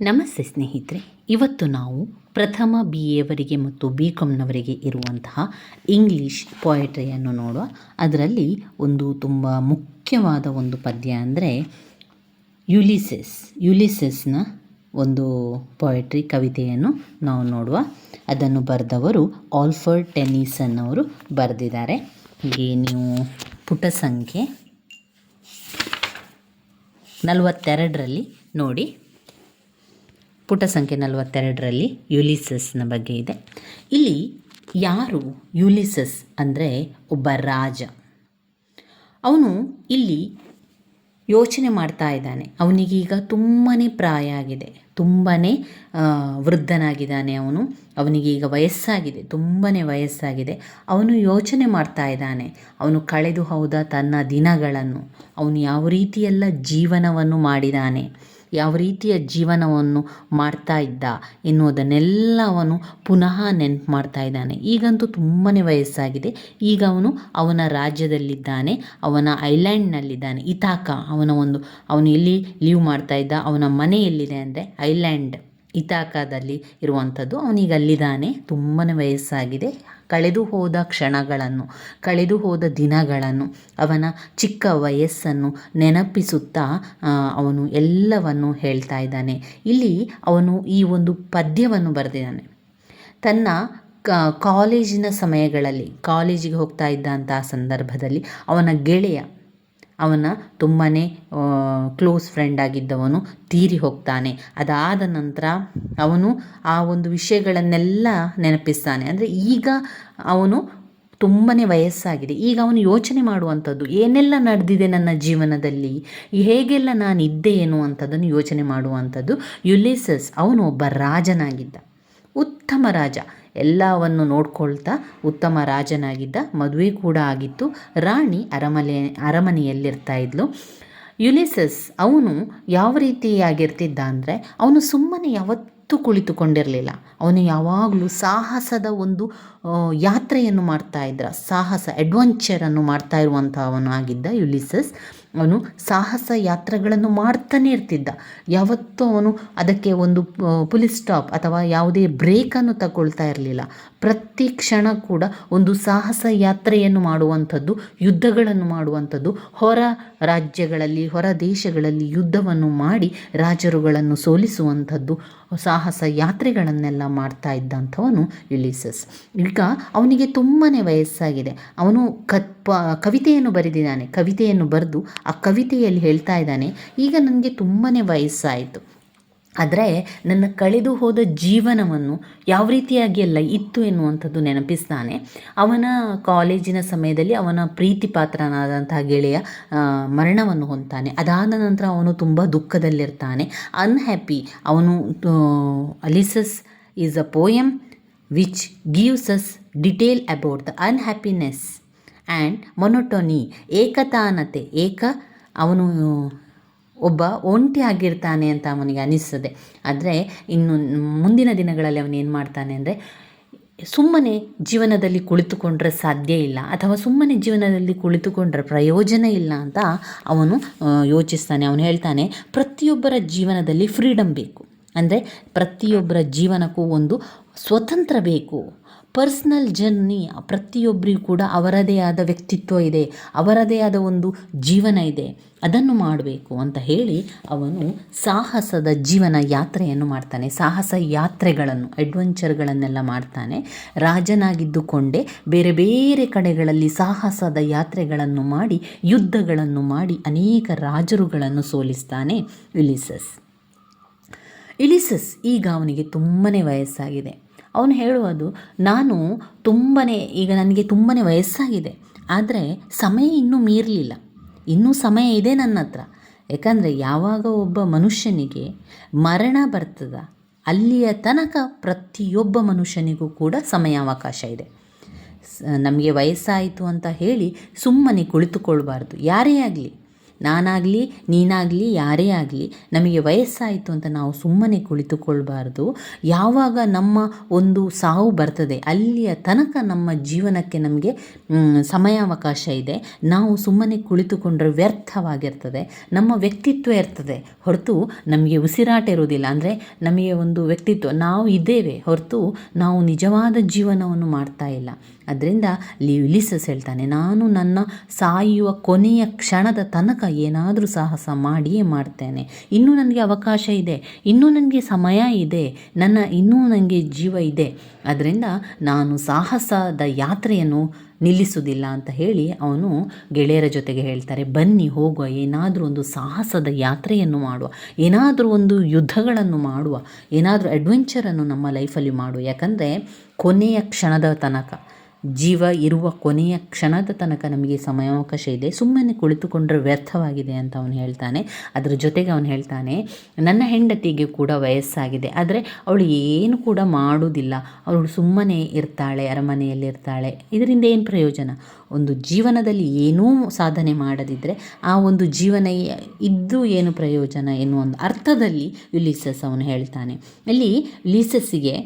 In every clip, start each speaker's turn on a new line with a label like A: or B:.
A: ನಮಸ್ತೆ ಸ್ನೇಹಿತರೆ, ಇವತ್ತು ನಾವು ಪ್ರಥಮ ಬಿ ಎವರಿಗೆ ಮತ್ತು ಬಿ ಕಾಮ್ನವರಿಗೆ ಇರುವಂತಹ ಇಂಗ್ಲೀಷ್ ಪೊಯೆಟ್ರಿಯನ್ನು ನೋಡುವ. ಅದರಲ್ಲಿ ಒಂದು ತುಂಬ ಮುಖ್ಯವಾದ ಒಂದು ಪದ್ಯ ಅಂದರೆ ಯುಲಿಸಸ್ ಯುಲಿಸೆಸ್ನ ಒಂದು ಪೊಯೆಟ್ರಿ ಕವಿತೆಯನ್ನು ನಾವು ನೋಡುವ. ಅದನ್ನು ಬರೆದವರು ಆಲ್ಫರ್ಡ್ ಟೆನಿಸನ್ ಅವರು ಬರೆದಿದ್ದಾರೆ. ಹೀಗೆ ನೀವು ಪುಟ ಸಂಖ್ಯೆ ನಲವತ್ತೆರಡರಲ್ಲಿ ನೋಡಿ. ಪುಟ ಸಂಖ್ಯೆ ನಲವತ್ತೆರಡರಲ್ಲಿ ಯುಲಿಸಸ್ನ ಬಗ್ಗೆ ಇದೆ. ಇಲ್ಲಿ ಯಾರು ಯುಲಿಸಸ್ ಅಂದರೆ ಒಬ್ಬ ರಾಜ? ಅವನು ಇಲ್ಲಿ ಯೋಚನೆ ಮಾಡ್ತಾ ಇದ್ದಾನೆ. ಅವನಿಗೀಗ ತುಂಬಾ ಪ್ರಾಯ ಆಗಿದೆ. ತುಂಬಾ ವೃದ್ಧನಾಗಿದ್ದಾನೆ ಅವನು. ಅವನಿಗೀಗ ವಯಸ್ಸಾಗಿದೆ. ತುಂಬಾ ವಯಸ್ಸಾಗಿದೆ. ಅವನು ಯೋಚನೆ ಮಾಡ್ತಾ ಇದ್ದಾನೆ. ಅವನು ಕಳೆದು ಹೋದ ತನ್ನ ದಿನಗಳನ್ನು, ಅವನು ಯಾವ ರೀತಿಯೆಲ್ಲ ಜೀವನವನ್ನು ಮಾಡಿದ್ದಾನೆ ಯಾವ ರೀತಿಯ ಜೀವನವನ್ನು ಮಾಡ್ತಾ ಇದ್ದ ಎನ್ನುವುದನ್ನೆಲ್ಲ ಅವನು ಪುನಃ ನೆನಪು ಮಾಡ್ತಾ ಇದ್ದಾನೆ. ಈಗಂತೂ ತುಂಬಾ ವಯಸ್ಸಾಗಿದೆ. ಈಗ ಅವನು ಅವನ ರಾಜ್ಯದಲ್ಲಿದ್ದಾನೆ, ಅವನ ಐಲ್ಯಾಂಡ್ನಲ್ಲಿದ್ದಾನೆ. ಇತಾಕ ಅವನ ಒಂದು, ಅವನು ಎಲ್ಲಿ ಲೀವ್ ಮಾಡ್ತಾ ಇದ್ದ, ಅವನ ಮನೆ ಎಲ್ಲಿದೆ ಅಂದರೆ ಐಲ್ಯಾಂಡ್ ಇತಾಕದಲ್ಲಿ ಇರುವಂಥದ್ದು. ಅವನೀಗ ಅಲ್ಲಿದ್ದಾನೆ. ತುಂಬಾ ವಯಸ್ಸಾಗಿದೆ. ಕಳೆದು ಹೋದ ಕ್ಷಣಗಳನ್ನು, ಕಳೆದು ಹೋದ ದಿನಗಳನ್ನು, ಅವನ ಚಿಕ್ಕ ವಯಸ್ಸನ್ನು ನೆನಪಿಸುತ್ತಾ ಅವನು ಎಲ್ಲವನ್ನು ಹೇಳ್ತಾ ಇದ್ದಾನೆ. ಇಲ್ಲಿ ಅವನು ಈ ಒಂದು ಪದ್ಯವನ್ನು ಬರೆದಿದ್ದಾನೆ. ತನ್ನ ಕಾಲೇಜಿನ ಸಮಯಗಳಲ್ಲಿ, ಕಾಲೇಜಿಗೆ ಹೋಗ್ತಾ ಇದ್ದಂತಹ ಸಂದರ್ಭದಲ್ಲಿ ಅವನ ಗೆಳೆಯ ಅವನ ತುಂಬಾ ಕ್ಲೋಸ್ ಫ್ರೆಂಡ್ ಆಗಿದ್ದವನು ತೀರಿ ಹೋಗ್ತಾನೆ. ಅದಾದ ನಂತರ ಅವನು ಆ ಒಂದು ವಿಷಯಗಳನ್ನೆಲ್ಲ ನೆನಪಿಸ್ತಾನೆ. ಅಂದರೆ ಈಗ ಅವನು ತುಂಬಾ ವಯಸ್ಸಾಗಿದೆ. ಈಗ ಅವನು ಯೋಚನೆ ಮಾಡುವಂಥದ್ದು, ಏನೆಲ್ಲ ನಡೆದಿದೆ ನನ್ನ ಜೀವನದಲ್ಲಿ, ಹೇಗೆಲ್ಲ ನಾನು ಇದ್ದೆ ಅಂಥದ್ದನ್ನು ಯೋಚನೆ ಮಾಡುವಂಥದ್ದು. ಯುಲೇಸಸ್ ಅವನು ಒಬ್ಬ ರಾಜನಾಗಿದ್ದ. ಉತ್ತಮ ರಾಜ. ಎಲ್ಲವನ್ನು ನೋಡ್ಕೊಳ್ತಾ ಉತ್ತಮ ರಾಜನಾಗಿದ್ದ, ಮದುವೆ ಕೂಡ ಆಗಿತ್ತು. ರಾಣಿ ಅರಮನೆ ಅರಮನೆಯಲ್ಲಿರ್ತಾ ಇದ್ಲು. ಯುಲಿಸಸ್ ಅವನು ಯಾವ ರೀತಿಯಾಗಿರ್ತಿದ್ದ ಅಂದರೆ, ಅವನು ಸುಮ್ಮನೆ ಯಾವತ್ತೂ ಕುಳಿತುಕೊಂಡಿರಲಿಲ್ಲ. ಅವನು ಯಾವಾಗಲೂ ಸಾಹಸದ ಒಂದು ಯಾತ್ರೆಯನ್ನು ಮಾಡ್ತಾ ಇದ್ದ, ಸಾಹಸ ಅಡ್ವೆಂಚರನ್ನು ಮಾಡ್ತಾ ಇರುವಂಥವನು ಆಗಿದ್ದ ಯುಲಿಸಸ್. ಅವನು ಸಾಹಸ ಯಾತ್ರೆಗಳನ್ನು ಮಾಡ್ತಾನೆ ಇರ್ತಿದ್ದ. ಯಾವತ್ತೂ ಅವನು ಅದಕ್ಕೆ ಒಂದು ಪುಲಿಸ್ ಸ್ಟಾಪ್ ಅಥವಾ ಯಾವುದೇ ಬ್ರೇಕನ್ನು ತಗೊಳ್ತಾ ಇರಲಿಲ್ಲ. ಪ್ರತಿ ಕ್ಷಣ ಕೂಡ ಒಂದು ಸಾಹಸ ಯಾತ್ರೆಯನ್ನು ಮಾಡುವಂಥದ್ದು, ಯುದ್ಧಗಳನ್ನು ಮಾಡುವಂಥದ್ದು, ಹೊರ ರಾಜ್ಯಗಳಲ್ಲಿ, ಹೊರ ದೇಶಗಳಲ್ಲಿ ಯುದ್ಧವನ್ನು ಮಾಡಿ ರಾಜರುಗಳನ್ನು ಸೋಲಿಸುವಂಥದ್ದು, ಸಾಹಸ ಯಾತ್ರೆಗಳನ್ನೆಲ್ಲ ಮಾಡ್ತಾ ಇದ್ದಂಥವನು ಯುಲಿಸಸ್ ಈಗ ಅವನಿಗೆ ತುಂಬಾ ವಯಸ್ಸಾಗಿದೆ. ಅವನು ಕತ್ ಕವಿತೆಯನ್ನು ಬರೆದಿದ್ದಾನೆ. ಕವಿತೆಯನ್ನು ಬರೆದು ಆ ಕವಿತೆಯಲ್ಲಿ ಹೇಳ್ತಾ ಇದ್ದಾನೆ, ಈಗ ನನಗೆ ತುಂಬಾ ವಯಸ್ಸಾಯಿತು. ಆದರೆ ನನ್ನ ಕಳೆದು ಹೋದ ಜೀವನವನ್ನು ಯಾವ ರೀತಿಯಾಗಿ ಎಲ್ಲ ಇತ್ತು ಎನ್ನುವಂಥದ್ದು ನೆನಪಿಸ್ತಾನೆ. ಅವನ ಕಾಲೇಜಿನ ಸಮಯದಲ್ಲಿ ಅವನ ಪ್ರೀತಿ ಪಾತ್ರನಾದಂತಹ ಗೆಳೆಯ ಮರಣವನ್ನು ಹೊಂದ್ತಾನೆ. ಅದಾದ ನಂತರ ಅವನು ತುಂಬ ದುಃಖದಲ್ಲಿರ್ತಾನೆ. ಅನ್ಹ್ಯಾಪಿ ಅವನು Ulysses is a poem which gives us detail about the unhappiness and monotony ಏಕತಾನತೆ, ಏಕ, ಅವನು ಒಬ್ಬ ಒಂಟಿ ಆಗಿರ್ತಾನೆ ಅಂತ ಅವನಿಗೆ ಅನಿಸ್ತದೆ. ಆದರೆ ಇನ್ನು ಮುಂದಿನ ದಿನಗಳಲ್ಲಿ ಅವನು ಏನು ಮಾಡ್ತಾನೆ ಅಂದರೆ ಸುಮ್ಮನೆ ಜೀವನದಲ್ಲಿ ಕುಳಿತುಕೊಂಡ್ರೆ ಸಾಧ್ಯ ಇಲ್ಲ, ಅಥವಾ ಸುಮ್ಮನೆ ಜೀವನದಲ್ಲಿ ಕುಳಿತುಕೊಂಡ್ರೆ ಪ್ರಯೋಜನ ಇಲ್ಲ ಅಂತ ಅವನು ಯೋಚಿಸ್ತಾನೆ. ಅವನು ಹೇಳ್ತಾನೆ, ಪ್ರತಿಯೊಬ್ಬರ ಜೀವನದಲ್ಲಿ ಫ್ರೀಡಮ್ ಬೇಕು. ಅಂದರೆ ಪ್ರತಿಯೊಬ್ಬರ ಜೀವನಕ್ಕೂ ಒಂದು ಸ್ವತಂತ್ರ ಬೇಕು. ಪರ್ಸ್ನಲ್ ಜರ್ನಿ ಪ್ರತಿಯೊಬ್ಬರಿಗೂ ಕೂಡ ಅವರದೇ ಆದ ವ್ಯಕ್ತಿತ್ವ ಇದೆ, ಅವರದೇ ಆದ ಒಂದು ಜೀವನ ಇದೆ, ಅದನ್ನು ಮಾಡಬೇಕು ಅಂತ ಹೇಳಿ ಅವನು ಸಾಹಸದ ಜೀವನ ಯಾತ್ರೆಯನ್ನು ಮಾಡ್ತಾನೆ. ಸಾಹಸ ಯಾತ್ರೆಗಳನ್ನು ಅಡ್ವೆಂಚರ್ಗಳನ್ನೆಲ್ಲ ಮಾಡ್ತಾನೆ. ರಾಜನಾಗಿದ್ದುಕೊಂಡೇ ಬೇರೆ ಬೇರೆ ಕಡೆಗಳಲ್ಲಿ ಸಾಹಸದ ಯಾತ್ರೆಗಳನ್ನು ಮಾಡಿ, ಯುದ್ಧಗಳನ್ನು ಮಾಡಿ ಅನೇಕ ರಾಜರುಗಳನ್ನು ಸೋಲಿಸ್ತಾನೆ ಇಲಿಸಸ್. ಇಲಿಸಸ್ ಈಗ ಅವನಿಗೆ ತುಂಬಾ ವಯಸ್ಸಾಗಿದೆ. ಅವನು ಹೇಳುವುದು, ನಾನು ತುಂಬಾ ಈಗ ನನಗೆ ತುಂಬಾ ವಯಸ್ಸಾಗಿದೆ, ಆದರೆ ಸಮಯ ಇನ್ನೂ ಮೀರಲಿಲ್ಲ. ಇನ್ನೂ ಸಮಯ ಇದೆ ನನ್ನ ಹತ್ರ ಯಾಕಂದರೆ ಯಾವಾಗ ಒಬ್ಬ ಮನುಷ್ಯನಿಗೆ ಮರಣ ಬರ್ತದ, ಅಲ್ಲಿಯ ತನಕ ಪ್ರತಿಯೊಬ್ಬ ಮನುಷ್ಯನಿಗೂ ಕೂಡ ಸಮಯಾವಕಾಶ ಇದೆ. ನಮಗೆ ವಯಸ್ಸಾಯಿತು ಅಂತ ಹೇಳಿ ಸುಮ್ಮನೆ ಕುಳಿತುಕೊಳ್ಬಾರ್ದು. ಯಾರೇ ಆಗಲಿ ನಾನಾಗಲಿ, ನೀನಾಗಲಿ, ಯಾರೇ ಆಗಲಿ ನಮಗೆ ವಯಸ್ಸಾಯಿತು ಅಂತ ನಾವು ಸುಮ್ಮನೆ ಕುಳಿತುಕೊಳ್ಬಾರ್ದು. ಯಾವಾಗ ನಮ್ಮ ಒಂದು ಸಾವು ಬರ್ತದೆ ಅಲ್ಲಿಯ ತನಕ ನಮ್ಮ ಜೀವನಕ್ಕೆ ನಮಗೆ ಸಮಯಾವಕಾಶ ಇದೆ. ನಾವು ಸುಮ್ಮನೆ ಕುಳಿತುಕೊಂಡ್ರೆ ವ್ಯರ್ಥವಾಗಿರ್ತದೆ. ನಮ್ಮ ವ್ಯಕ್ತಿತ್ವ ಇರ್ತದೆ. ಹೊರತು ನಮಗೆ ಉಸಿರಾಟ ಇರುವುದಿಲ್ಲ. ಅಂದರೆ ನಮಗೆ ಒಂದು ವ್ಯಕ್ತಿತ್ವ, ನಾವು ಇದ್ದೇವೆ. ಹೊರತು ನಾವು ನಿಜವಾದ ಜೀವನವನ್ನು ಮಾಡ್ತಾ ಇಲ್ಲ. ಅದರಿಂದ ಲಿಸಸ್ ಹೇಳ್ತಾನೆ, ನಾನು ನನ್ನ ಸಾಯುವ ಕೊನೆಯ ಕ್ಷಣದ ತನಕ ಏನಾದರೂ ಸಾಹಸ ಮಾಡಿಯೇ ಮಾಡ್ತೇನೆ. ಇನ್ನೂ ನನಗೆ ಅವಕಾಶ ಇದೆ. ಇನ್ನೂ ನನಗೆ ಸಮಯ ಇದೆ. ನನ್ನ ಇನ್ನೂ ನನಗೆ ಜೀವ ಇದೆ. ಅದರಿಂದ ನಾನು ಸಾಹಸದ ಯಾತ್ರೆಯನ್ನು ನಿಲ್ಲಿಸುವುದಿಲ್ಲ ಅಂತ ಹೇಳಿ ಅವನು ಗೆಳೆಯರ ಜೊತೆಗೆ ಹೇಳ್ತಾರೆ, ಬನ್ನಿ ಹೋಗುವ, ಏನಾದರೂ ಒಂದು ಸಾಹಸದ ಯಾತ್ರೆಯನ್ನು ಮಾಡುವ, ಏನಾದರೂ ಒಂದು ಯುದ್ಧಗಳನ್ನು ಮಾಡುವ, ಏನಾದರೂ ಅಡ್ವೆಂಚರನ್ನು ನಮ್ಮ ಲೈಫಲ್ಲಿ ಮಾಡುವ. ಯಾಕಂದರೆ ಕೊನೆಯ ಕ್ಷಣದ ತನಕ ಜೀವ ಇರುವ ಕೊನೆಯ ಕ್ಷಣದ ತನಕ ನಮಗೆ ಸಮಯಾವಕಾಶ ಇದೆ. ಸುಮ್ಮನೆ ಕುಳಿತುಕೊಂಡ್ರೆ ವ್ಯರ್ಥವಾಗಿದೆ ಅಂತ ಅವನು ಹೇಳ್ತಾನೆ. ಅದರ ಜೊತೆಗೆ ಅವನು ಹೇಳ್ತಾನೆ, ನನ್ನ ಹೆಂಡತಿಗೆ ಕೂಡ ವಯಸ್ಸಾಗಿದೆ. ಆದರೆ ಅವಳು ಏನು ಕೂಡ ಮಾಡುವುದಿಲ್ಲ. ಅವಳು ಸುಮ್ಮನೆ ಇರ್ತಾಳೆ, ಅರಮನೆಯಲ್ಲಿ ಇರ್ತಾಳೆ. ಇದರಿಂದ ಏನು ಪ್ರಯೋಜನ? ಒಂದು ಜೀವನದಲ್ಲಿ ಏನೂ ಸಾಧನೆ ಮಾಡದಿದ್ದರೆ ಆ ಒಂದು ಜೀವನ ಇದ್ದು ಏನು ಪ್ರಯೋಜನ ಎನ್ನುವ ಒಂದು ಅರ್ಥದಲ್ಲಿ ಯುಲಿಸಸ್ ಅವನು ಹೇಳ್ತಾನೆ. ಇಲ್ಲಿ ಲೀಸಸ್ಸಿಗೆ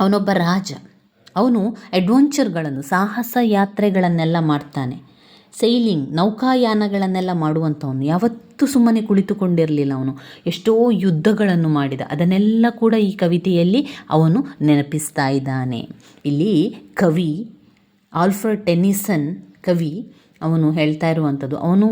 A: ಅವನೊಬ್ಬ ರಾಜ ಅವನು ಅಡ್ವೆಂಚರ್ಗಳನ್ನು, ಸಾಹಸ ಯಾತ್ರೆಗಳನ್ನೆಲ್ಲ ಮಾಡ್ತಾನೆ. ಸೈಲಿಂಗ್, ನೌಕಾಯಾನಗಳನ್ನೆಲ್ಲ ಮಾಡುವಂಥವನು. ಯಾವತ್ತೂ ಸುಮ್ಮನೆ ಕುಳಿತುಕೊಂಡಿರಲಿಲ್ಲ ಅವನು. ಎಷ್ಟೋ ಯುದ್ಧಗಳನ್ನು ಮಾಡಿದ. ಅದನ್ನೆಲ್ಲ ಕೂಡ ಈ ಕವಿತೆಯಲ್ಲಿ ಅವನು ನೆನಪಿಸ್ತಾ ಇದ್ದಾನೆ. ಇಲ್ಲಿ ಕವಿ ಆಲ್ಫರ್ಡ್ ಟೆನಿಸನ್ ಕವಿ ಅವನು ಹೇಳ್ತಾ ಇರುವಂಥದ್ದು. ಅವನು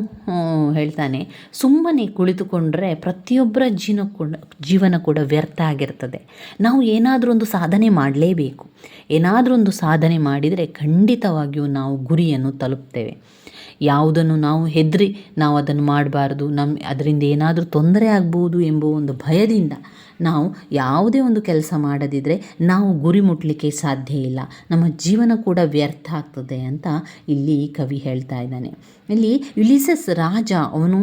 A: ಹೇಳ್ತಾನೆ, ಸುಮ್ಮನೆ ಕುಳಿತುಕೊಂಡ್ರೆ ಪ್ರತಿಯೊಬ್ಬರ ಜೀವನ ಕೂಡ ಜೀವನ ಕೂಡ ವ್ಯರ್ಥ ಆಗಿರ್ತದೆ. ನಾವು ಏನಾದರೂ ಒಂದು ಸಾಧನೆ ಮಾಡಲೇಬೇಕು. ಏನಾದರೂ ಒಂದು ಸಾಧನೆ ಮಾಡಿದರೆ ಖಂಡಿತವಾಗಿಯೂ ನಾವು ಗುರಿಯನ್ನು ತಲುಪ್ತೇವೆ. ಯಾವುದನ್ನು ನಾವು ಹೆದರಿ ನಾವು ಅದನ್ನು ಮಾಡಬಾರ್ದು ನಮ್ಮ ಅದರಿಂದ ಏನಾದರೂ ತೊಂದರೆ ಆಗ್ಬೋದು ಎಂಬ ಒಂದು ಭಯದಿಂದ ನಾವು ಯಾವುದೇ ಒಂದು ಕೆಲಸ ಮಾಡದಿದ್ದರೆ ನಾವು ಗುರಿ ಮುಟ್ಟಲಿಕ್ಕೆ ಸಾಧ್ಯ ಇಲ್ಲ. ನಮ್ಮ ಜೀವನ ಕೂಡ ವ್ಯರ್ಥ ಆಗ್ತದೆ ಅಂತ ಇಲ್ಲಿ ಕವಿ ಹೇಳ್ತಾ ಇದ್ದಾನೆ. ಇಲ್ಲಿ ಯುಲಿಸಸ್ ರಾಜ ಅವನು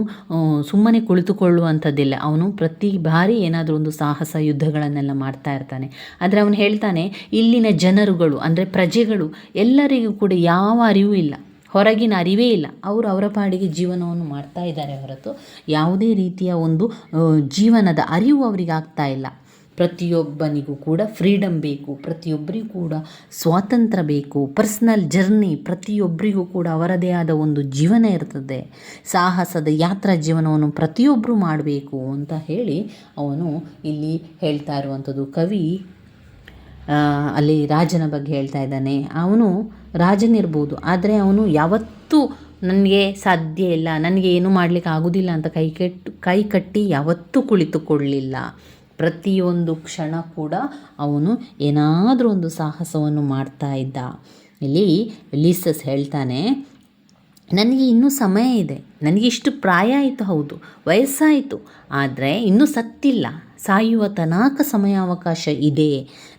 A: ಸುಮ್ಮನೆ ಕುಳಿತುಕೊಳ್ಳುವಂಥದ್ದಿಲ್ಲ. ಅವನು ಪ್ರತಿ ಬಾರಿ ಏನಾದರೂ ಒಂದು ಸಾಹಸ ಯುದ್ಧಗಳನ್ನೆಲ್ಲ ಮಾಡ್ತಾ ಇರ್ತಾನೆ. ಆದರೆ ಅವನು ಹೇಳ್ತಾನೆ, ಇಲ್ಲಿನ ಜನರುಗಳು, ಅಂದರೆ ಪ್ರಜೆಗಳು ಎಲ್ಲರಿಗೂ ಕೂಡ ಯಾವ ಅರಿವು ಇಲ್ಲ. ಹೊರಗಿನ ಅರಿವೇ ಇಲ್ಲ. ಅವರು ಅವರ ಪಾಡಿಗೆ ಜೀವನವನ್ನು ಮಾಡ್ತಾ ಇದ್ದಾರೆ ಹೊರತು ಯಾವುದೇ ರೀತಿಯ ಒಂದು ಜೀವನದ ಅರಿವು ಅವರಿಗೆ ಆಗ್ತಾ ಇಲ್ಲ. ಪ್ರತಿಯೊಬ್ಬನಿಗೂ ಕೂಡ ಫ್ರೀಡಮ್ ಬೇಕು, ಪ್ರತಿಯೊಬ್ಬರಿಗೂ ಕೂಡ ಸ್ವಾತಂತ್ರ್ಯ ಬೇಕು ಪರ್ಸ್ನಲ್ ಜರ್ನಿ ಪ್ರತಿಯೊಬ್ಬರಿಗೂ ಕೂಡ ಅವರದೇ ಆದ ಒಂದು ಜೀವನ ಇರ್ತದೆ. ಸಾಹಸದ ಯಾತ್ರಾ ಜೀವನವನ್ನು ಪ್ರತಿಯೊಬ್ಬರು ಮಾಡಬೇಕು ಅಂತ ಹೇಳಿ ಅವನು ಇಲ್ಲಿ ಹೇಳ್ತಾ ಇರುವಂಥದ್ದು. ಕವಿ ಅಲ್ಲಿ ರಾಜನ ಬಗ್ಗೆ ಹೇಳ್ತಾ ಇದ್ದಾನೆ. ಅವನು ರಾಜನಿರ್ಬೋದು ಆದರೆ ಅವನು ಯಾವತ್ತೂ ನನಗೆ ಸಾಧ್ಯ ಇಲ್ಲ, ನನಗೆ ಏನು ಮಾಡಲಿಕ್ಕೆ ಆಗೋದಿಲ್ಲ ಅಂತ ಕೈ ಕೆಟ್ಟು, ಕೈ ಕಟ್ಟಿ ಯಾವತ್ತೂ ಕುಳಿತುಕೊಳ್ಳಲಿಲ್ಲ ಪ್ರತಿಯೊಂದು ಕ್ಷಣ ಕೂಡ ಅವನು ಏನಾದರೂ ಒಂದು ಸಾಹಸವನ್ನು ಮಾಡ್ತಾ ಇದ್ದ. ಇಲ್ಲಿ ಲೀಸಸ್ ಹೇಳ್ತಾನೆ, ನನಗೆ ಇನ್ನೂ ಸಮಯ ಇದೆ. ನನಗೆ ಇಷ್ಟು ಪ್ರಾಯ ಆಯಿತು, ಹೌದು. ವಯಸ್ಸಾಯಿತು. ಆದರೆ ಇನ್ನೂ ಸತ್ತಿಲ್ಲ. ಸಾಯುವ ತನಕ ಸಮಯಾವಕಾಶ ಇದೆ.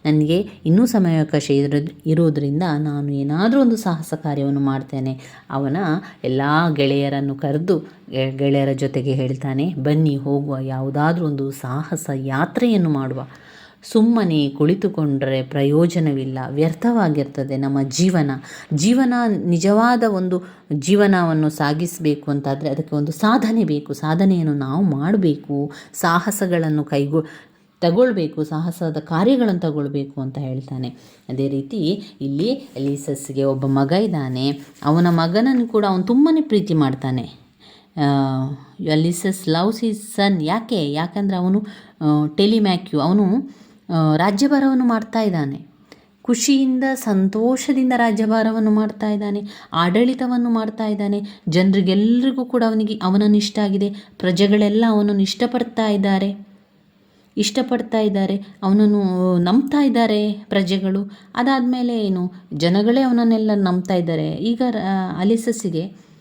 A: ನನಗೆ ಇನ್ನೂ ಸಮಯಾವಕಾಶ ಇರೋ ಇರೋದರಿಂದ ನಾನು ಏನಾದರೂ ಒಂದು ಸಾಹಸ ಕಾರ್ಯವನ್ನು ಮಾಡ್ತೇನೆ. ಅವನ ಎಲ್ಲ ಗೆಳೆಯರನ್ನು ಕರೆದು ಗೆಳೆಯರ ಜೊತೆಗೆ ಹೇಳ್ತಾನೆ, ಬನ್ನಿ ಹೋಗುವ ಯಾವುದಾದ್ರೂ ಒಂದು ಸಾಹಸ ಯಾತ್ರೆಯನ್ನು ಮಾಡುವ. ಸುಮ್ಮನೆ ಕುಳಿತುಕೊಂಡರೆ ಪ್ರಯೋಜನವಿಲ್ಲ. ವ್ಯರ್ಥವಾಗಿರ್ತದೆ ನಮ್ಮ ಜೀವನ. ಜೀವನ ನಿಜವಾದ ಒಂದು ಜೀವನವನ್ನು ಸಾಗಿಸಬೇಕು ಅಂತಾದರೆ ಅದಕ್ಕೆ ಒಂದು ಸಾಧನೆ ಬೇಕು. ಸಾಧನೆಯನ್ನು ನಾವು ಮಾಡಬೇಕು. ಸಾಹಸಗಳನ್ನು ಕೈಗೊ, ತಗೊಳ್ಬೇಕು. ಸಾಹಸದ ಕಾರ್ಯಗಳನ್ನು ತಗೊಳ್ಬೇಕು ಅಂತ ಹೇಳ್ತಾನೆ. ಅದೇ ರೀತಿ ಇಲ್ಲಿ ಲೀಸಸ್ಗೆ ಒಬ್ಬ ಮಗ ಇದ್ದಾನೆ. ಅವನ ಮಗನನ್ನು ಕೂಡ ಅವನು ತುಂಬಾ ಪ್ರೀತಿ ಮಾಡ್ತಾನೆ. Ulysses loves his son. ಯಾಕೆ? ಯಾಕಂದರೆ ಅವನು ಟೆಲಿಮ್ಯಾಕ್ಯು. ಅವನು ರಾಜ್ಯಭಾರವನ್ನು ಮಾಡ್ತಾ ಇದ್ದಾನೆ. ಖುಷಿಯಿಂದ, ಸಂತೋಷದಿಂದ ರಾಜ್ಯಭಾರವನ್ನು ಮಾಡ್ತಾ ಇದ್ದಾನೆ. ಆಡಳಿತವನ್ನು ಮಾಡ್ತಾ ಇದ್ದಾನೆ. ಜನರಿಗೆಲ್ಲರಿಗೂ ಕೂಡ ಅವನಿಗೆ ಅವನನ್ನು ಇಷ್ಟ ಆಗಿದೆ. ಪ್ರಜೆಗಳೆಲ್ಲ ಅವನನ್ನು ಇಷ್ಟಪಡ್ತಾ ಇದ್ದಾರೆ. ಇಷ್ಟಪಡ್ತಾ ಇದ್ದಾರೆ. ಅವನನ್ನು ನಂಬ್ತಾ ಇದ್ದಾರೆ ಪ್ರಜೆಗಳು. ಅದಾದಮೇಲೆ ಏನು? ಜನಗಳೇ ಅವನನ್ನೆಲ್ಲ ನಂಬ್ತಾ ಇದ್ದಾರೆ. ಈಗ ಅಲಿಸಸ್ಸಿಗೆ